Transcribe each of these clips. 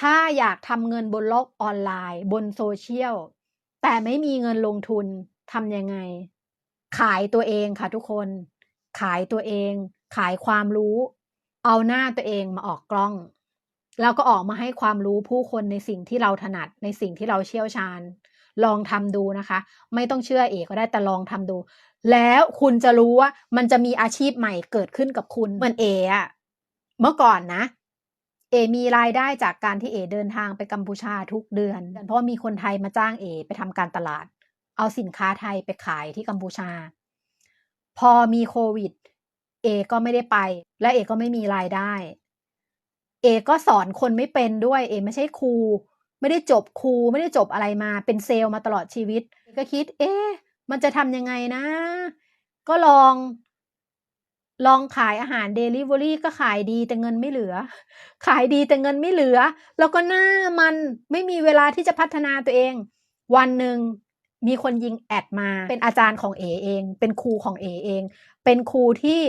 ถ้าอยากทำเงินบนโลกออนไลน์ บนโซเชียล แต่ไม่มีเงินลงทุนทำยังไง ขายตัวเองค่ะทุกคน ขายตัวเอง ขายความรู้ เอาหน้าตัวเองมาออกกล้อง แล้วก็ออกมาให้ความรู้ผู้คนในสิ่งที่เราถนัด ในสิ่งที่เราเชี่ยวชาญ ลองทำดูนะคะ ไม่ต้องเชื่อเอกก็ได้แต่ลองทำดู แล้วคุณจะรู้ว่ามันจะมีอาชีพใหม่เกิดขึ้นกับคุณเหมือนเออะเมื่อก่อนนะ เอมีรายได้จากการที่เอเดินทางไปกัมพูชาทุกเดือน เพราะมีคนไทยมาจ้างเอไปทำการตลาด เอาสินค้าไทยไปขายที่กัมพูชา พอมีโควิดเอก็ไม่ได้ไป และเอก็ไม่มีรายได้เอก็สอนคนไม่เป็นด้วยเอไม่ใช่ครูไม่ได้จบครูไม่ได้จบอะไรมาเป็นเซลล์มาตลอดชีวิต ก็คิด เอ๊ะมันจะทำยังไงนะ ก็ลอง ลองขายอาหารเดลิเวอรี่ก็ขายดีแต่เงินไม่เหลือ ขายดีแต่เงินไม่เหลือ แล้วก็หน้ามันไม่มีเวลาที่จะพัฒนาตัวเอง วันหนึ่งมีคนยิงแอดมา เป็นอาจารย์ของเอเอง เป็นครูของเอเอง เป็นครูที่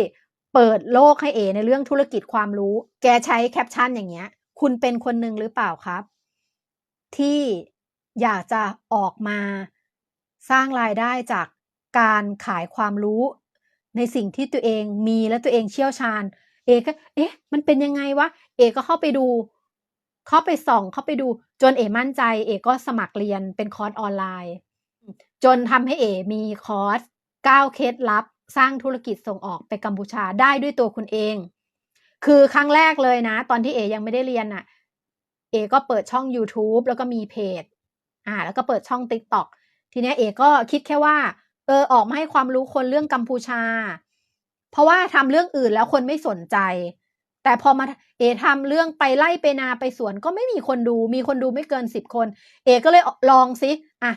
เปิดโลกให้เอในเรื่องธุรกิจความรู้ แกใช้แคปชั่นอย่างเงี้ย คุณเป็นคนหนึ่งหรือเปล่าครับ ที่อยากจะออกมาสร้างรายได้จากการขายความรู้ ในสิ่งที่ตัวเองมีและตัวเองเชี่ยวชาญ เอก็เอ๊ะ มันเป็นยังไงวะ เอก็เข้าไปดู เข้าไปส่องเข้าไปดู จนเอมั่นใจ เอก็สมัครเรียนเป็นคอร์สออนไลน์ จนทำให้เอมีคอร์ส9เคล็ดลับ สร้างธุรกิจส่งออกไปกัมพูชาได้ด้วยตัวคุณเอง คือครั้งแรกเลยนะ ตอนที่เอยังไม่ได้เรียนน่ะ เอก็เปิดช่อง YouTube แล้วก็มีเพจ อ่า แล้วก็เปิดช่อง TikTok ทีเนี้ยเอก็คิดแค่ว่า เออออกมาให้ความรู้คนเรื่องกัมพูชา เพราะว่าทำเรื่องอื่นแล้วคนไม่สนใจ แต่พอมาเอทำเรื่องไปไล่ไปนาไปสวนก็ไม่มีคนดู มีคนดูไม่เกินสิบคน เอก็เลยลองซิอะ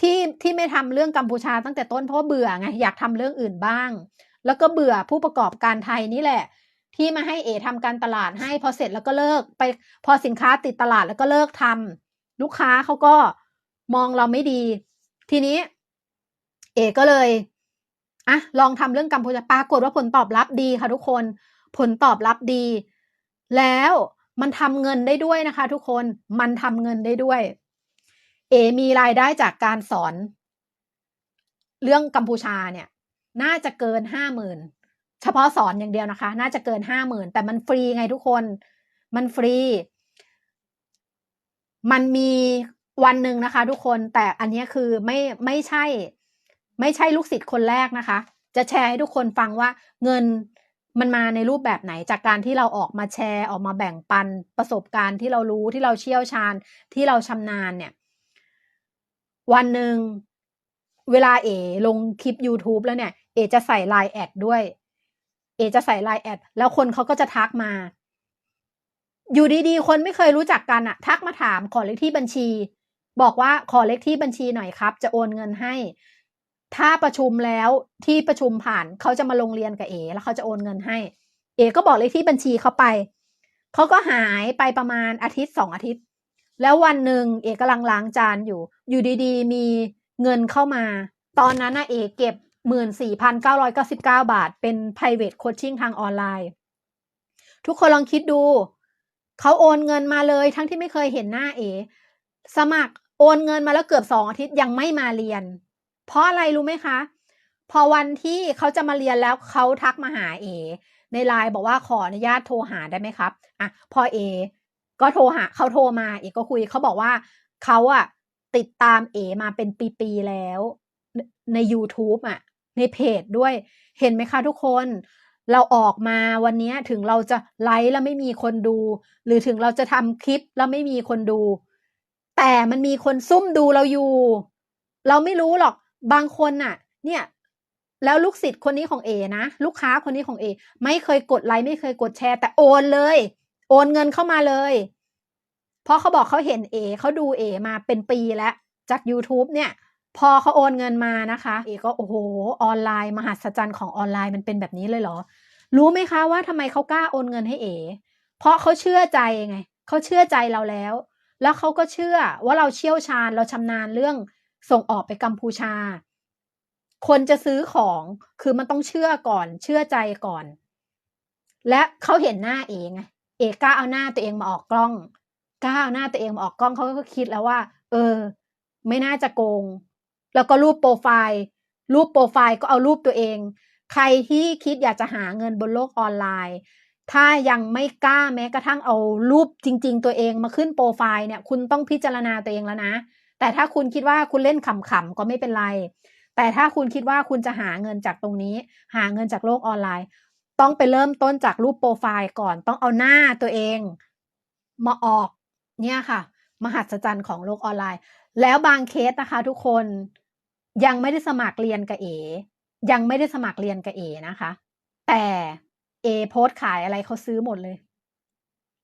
ที่ที่ไม่ทำเรื่องกัมพูชาตั้งแต่ต้นเพราะเบื่อไงอยากทำเรื่องอื่นบ้าง แล้วก็เบื่อผู้ประกอบการไทยนี่แหละ ที่มาให้เอทำการตลาดให้พอเสร็จแล้วก็เลิกไป พอสินค้าติดตลาดแล้วก็เลิกทำลูกค้าเขาก็มองเราไม่ดี ทีนี้ เอก็เลยอะลองทำเรื่องกัมพูชาปรากฏว่าผลตอบรับดีค่ะทุกคนผลตอบรับดี แล้วมันทำเงินได้ด้วยนะคะ ทุกคนมันทำเงินได้ด้วย เอมีรายได้จากการสอน เรื่องกัมพูชาเนี่ย น่าจะเกินห้าหมื่นเฉพาะสอนอย่างเดียวนะคะ น่าจะเกินห้าหมื่นแต่มันฟรีไงทุกคน มันฟรี มันมีวันหนึ่งนะคะ ทุกคนแต่อันนี้คือไม่ไม่ใช่ ไม่ใช่ลูกศิษย์คนแรกนะคะ จะแชร์ให้ทุกคนฟังว่าเงินมันมาในรูปแบบไหนจากการที่เราออกมาแชร์ออกมาแบ่งปันประสบการณ์ที่เรารู้ที่เราเชี่ยวชาญที่เราชำนาญเนี่ย วันหนึ่งเวลาเอลงคลิป YouTube แล้วเนี่ย เอจะใส่ไลน์แอดด้วย เอจะใส่ไลน์แอดแล้วคนเขาก็จะทักมา อยู่ดีๆ คนไม่เคยรู้จักกันอะทักมาถามขอเลขที่บัญชี บอกว่าขอเลขที่บัญชีหน่อยครับ จะโอนเงินให้ ถ้าประชุมแล้วที่ประชุมผ่านเขาจะมาลงเรียนกับเอแล้วเขาจะโอนเงินให้ เอก็บอกเลขที่บัญชีเขาไปเขาก็หายไปประมาณอาทิตย์สองอาทิตย์ แล้ววันหนึ่งเอกำลังล้างจานอยู่ อยู่ดีๆ มีเงินเข้ามา ตอนนั้นนะเอเก็บหมื่นสี่พันเก้าร้อยเก้าสิบเก้าบาท เป็น private coaching ทางออนไลน์ ทุกคนลองคิดดู เขาโอนเงินมาเลยทั้งที่ไม่เคยเห็นหน้าเอ สมัครโอนเงินมาแล้วเกือบสองอาทิตย์ยังไม่มาเรียน เพราะอะไรรู้ไหมคะ พอวันที่เขาจะมาเรียนแล้วเขาทักมาหาเอในไลน์บอกว่าขออนุญาตโทรหาได้ไหมครับอะพอเอก็โทรหาเขาโทรมาเอก็คุยเขาบอกว่าเขาอะติดตามเอมาเป็นปีๆแล้วใน YouTube อะในเพจด้วยเห็นไหมคะทุกคนเราออกมาวันนี้ถึงเราจะไลฟ์แล้วไม่มีคนดู หรือถึงเราจะทำคลิปแล้วไม่มีคนดู แต่มันมีคนซุ่มดูเราอยู่ เราไม่รู้หรอก บางคนน่ะ เนี่ยแล้วลูกศิษย์คนนี้ของเอนะลูกค้าคนนี้ของเอไม่เคยกดไลค์ไม่เคยกดแชร์ แต่โอนเลย โอนเงินเข้ามาเลย เพราะเขาบอกเขาเห็นเอเขาดูเอมาเป็นปีแล้วจาก YouTube เนี่ย พอเขาโอนเงินมานะคะเอก็โอ้โหออนไลน์มหัศจรรย์ของออนไลน์มันเป็นแบบนี้เลยเหรอ รู้ไหมคะว่าทำไมเขากล้าโอนเงินให้เอเพราะเขาเชื่อใจไงเขาเชื่อใจเราแล้ว แล้วเขาก็เชื่อว่าเราเชี่ยวชาญเราชำนาญเรื่อง ส่งออกไปกัมพูชา คนจะซื้อของคือมันต้องเชื่อก่อน เชื่อใจก่อน และเขาเห็นหน้าเองเอกล้าเอาหน้าตัวเองมาออกกล้องกล้าเอาหน้าตัวเองมาออกกล้องเขาก็คิดแล้วว่า เออ ไม่น่าจะโกง แล้วก็รูปโปรไฟล์ รูปโปรไฟล์ก็เอารูปตัวเอง ใครที่คิดอยากจะหาเงินบนโลกออนไลน์ถ้ายังไม่กล้าแม้กระทั่งเอารูปจริง ๆ ตัวเองมาขึ้นโปรไฟล์เนี่ย คุณต้องพิจารณาตัวเองแล้วนะ แต่ถ้าคุณคิดว่าคุณเล่นขำๆก็ไม่เป็นไร แต่ถ้าคุณคิดว่าคุณจะหาเงินจากตรงนี้ หาเงินจากโลกออนไลน์ ต้องไปเริ่มต้นจากรูปโปรไฟล์ก่อน ต้องเอาหน้าตัวเอง มาออกเนี่ยค่ะ มหัศจรรย์ของโลกออนไลน์ แล้วบางเคสนะคะ ทุกคนยังไม่ได้สมัครเรียนกับเอ ยังไม่ได้สมัครเรียนกับเอนะคะ แต่เอโพสขายอะไรเขาซื้อหมดเลย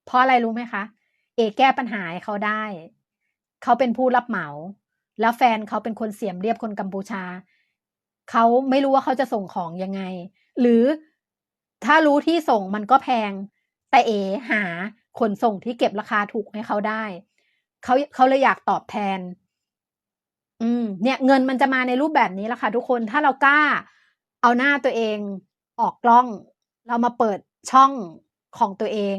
เพราะอะไรรู้ไหมคะ เอแก้ปัญหาให้เขาได้ เขาเป็นผู้รับเหมา แล้วแฟนเขาเป็นคนเสียมเรียบคนกัมพูชา เขาไม่รู้ว่าเขาจะส่งของยังไง หรือถ้ารู้ที่ส่งมันก็แพง แต่เอหาขนส่งที่เก็บราคาถูกให้เขาได้ เขาเขาเลยอยากตอบแทน อืม เนี่ยเงินมันจะมาในรูปแบบนี้แหละค่ะทุกคน ถ้าเรากล้า เอาหน้าตัวเองออกกล้อง เรามาเปิดช่องของตัวเอง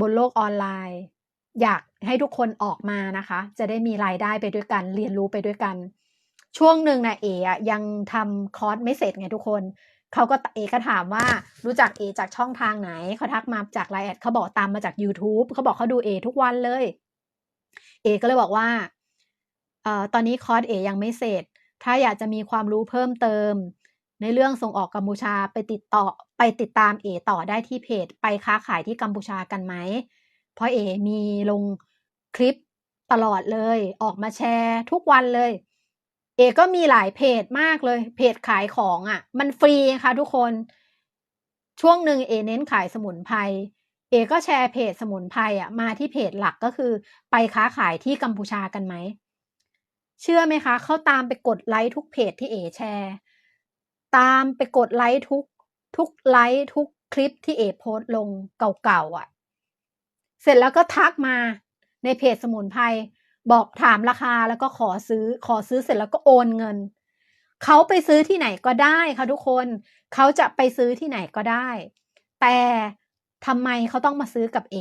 บนโลกออนไลน์ อยากให้ทุกคนออกมานะคะ จะได้มีรายได้ไปด้วยกัน เรียนรู้ไปด้วยกัน ช่วงหนึ่งนะเออะยังทำคอร์สไม่เสร็จไงทุกคนเขาก็เอก็ถามว่ารู้จักเอจากช่องทางไหนเขาทักมาจากไลน์แอดเขาบอกตามมาจาก YouTube เขาบอกเขาดูเอทุกวันเลยเอก็เลยบอกว่าเอ่อตอนนี้คอร์สเอยังไม่เสร็จ ถ้าอยากจะมีความรู้เพิ่มเติม ในเรื่องส่งออกกัมพูชาไปติดต่อไปติดตามเอต่อได้ที่เพจ ไปค้าขายที่กัมพูชากันไหมเพราะเอมีลง คลิปตลอดเลย ออกมาแชร์ทุกวันเลย เอก็มีหลายเพจมากเลย เพจขายของอะ่ะ มันฟรีค่ะทุกคน ช่วงหนึ่งเอเน้นขายสมุนไพร เอก็แชร์เพจสมุนไพรอะมาที่เพจหลักก็คือ ไปค้าขายที่กัมพูชากันไหม เชื่อไหมคะ เขาตามไปกดไลค์ทุกเพจที่เอแชร์ ตามไปกดไลค์ทุกทุกไลค์ทุกคลิปที่เอโพสต์ลงเก่าๆอะ เสร็จแล้วก็ทักมา ในเพจสมุนไพรบอกถามราคาแล้วก็ขอซื้อขอซื้อเสร็จแล้วก็โอนเงิน เขาไปซื้อที่ไหนก็ได้ค่ะทุกคน เขาจะไปซื้อที่ไหนก็ได้ แต่ทำไมเขาต้องมาซื้อกับเอ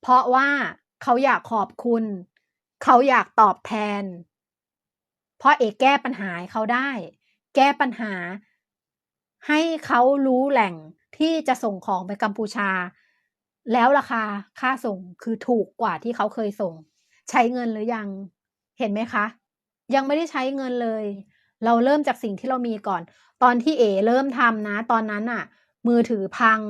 เพราะว่าเขาอยากขอบคุณ เขาอยากตอบแทน เพราะเอแก้ปัญหาเขาได้ แก้ปัญหา ให้เขารู้แหล่งที่จะส่งของไปกัมพูชา แล้วราคาค่าส่งคือถูกกว่าที่เขาเคยส่ง ใช้เงินหรือยัง เห็นไหมคะ ยังไม่ได้ใช้เงินเลย เราเริ่มจากสิ่งที่เรามีก่อน ตอนที่เอเริ่มทำนะ ตอนนั้นอะมือถือพัง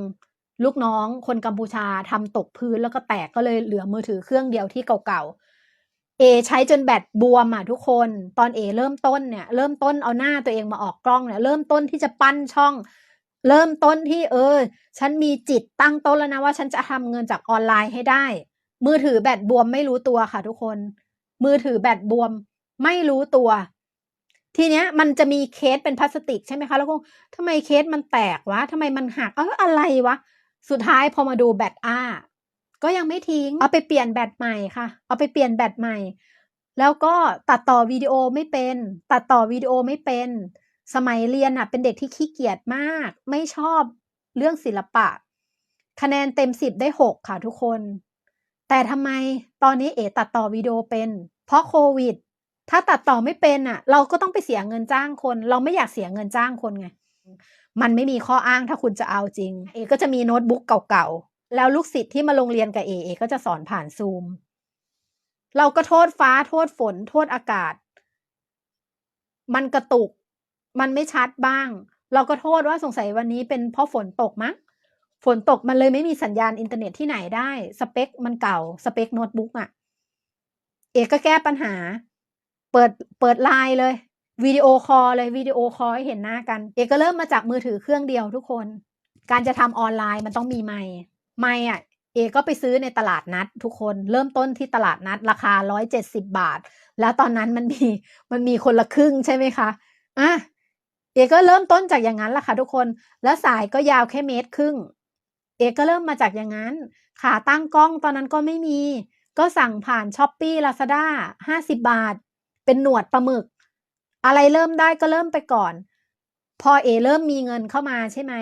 ลูกน้องคนกัมพูชาทำตกพื้นแล้วก็แตกก็เลยเหลือมือถือเครื่องเดียวที่เก่าๆเอใช้จนแบตบวมอะทุกคน ตอนเอเริ่มต้นเนี่ย เริ่มต้นเอาหน้าตัวเองมาออกกล้องเนี่ย เริ่มต้นที่จะปั้นช่อง เริ่มต้นที่เออ ฉันมีจิตตั้งต้นแล้วนะว่าฉันจะทำเงินจากออนไลน์ให้ได้ มือถือแบตบวมไม่รู้ตัวค่ะทุกคน มือถือแบตบวมไม่รู้ตัว ทีเนี้ยมันจะมีเคสเป็นพลาสติกใช่ไหมคะ แล้วก็ทำไมเคสมันแตกวะทำไมมันหักเอออะไรวะ สุดท้ายพอมาดูแบตอ้า ก็ยังไม่ทิ้ง เอาไปเปลี่ยนแบตใหม่ค่ะ เอาไปเปลี่ยนแบตใหม่ แล้วก็ตัดต่อวิดีโอไม่เป็น ตัดต่อวิดีโอไม่เป็น สมัยเรียนอะ เป็นเด็กที่ขี้เกียจมาก ไม่ชอบเรื่องศิลปะ คะแนนเต็มสิบได้หกค่ะทุกคน แต่ทำไมตอนนี้เอ๋ตัดต่อวิดีโอเป็น เพราะโควิด ถ้าตัดต่อไม่เป็นอะ เราก็ต้องไปเสียเงินจ้างคน เราไม่อยากเสียเงินจ้างคนไง มันไม่มีข้ออ้างถ้าคุณจะเอาจริง เอก็จะมีโน้ตบุ๊กเก่าๆ แล้วลูกศิษย์ที่มาลงเรียนกับเอเอก็จะสอนผ่านซูม เราก็โทษฟ้าโทษฝน โทษอากาศ มันกระตุก มันไม่ชัดบ้าง เราก็โทษว่าสงสัยวันนี้เป็นเพราะฝนตกมั้งฝนตกมันเลยไม่มีสัญญาณอินเทอร์เน็ตที่ไหนได้ สเปคมันเก่า สเปคโน้ตบุ๊กอะเอกก็แก้ปัญหา เปิดเปิดไลน์เลยวิดีโอคอลเลยวิดีโอคอลให้เห็นหน้ากัน เอกก็เริ่มมาจากมือถือเครื่องเดียวทุกคน การจะทำออนไลน์มันต้องมีไมค์ไมค์อะเอก็ไปซื้อในตลาดนัด ทุกคนเริ่มต้นที่ตลาดนัด ราคาร้อยเจ็ดสิบบาท แล้วตอนนั้นมันมีมันมีคนละครึ่งใช่ไหมคะอะ เอก็เริ่มต้นจากอย่างนั้นแหละค่ะทุกคน แล้วสายก็ยาวแค่เมตรครึ่ง เอก็เริ่มมาจากอย่างนั้น ขาตั้งกล้องตอนนั้นก็ไม่มี ก็สั่งผ่านช้อปปี้ลาซาด้าห้าสิบบาท เป็นหนวดปลาหมึก อะไรเริ่มได้ก็เริ่มไปก่อน พอเอเริ่มมีเงินเข้ามาใช่ไหม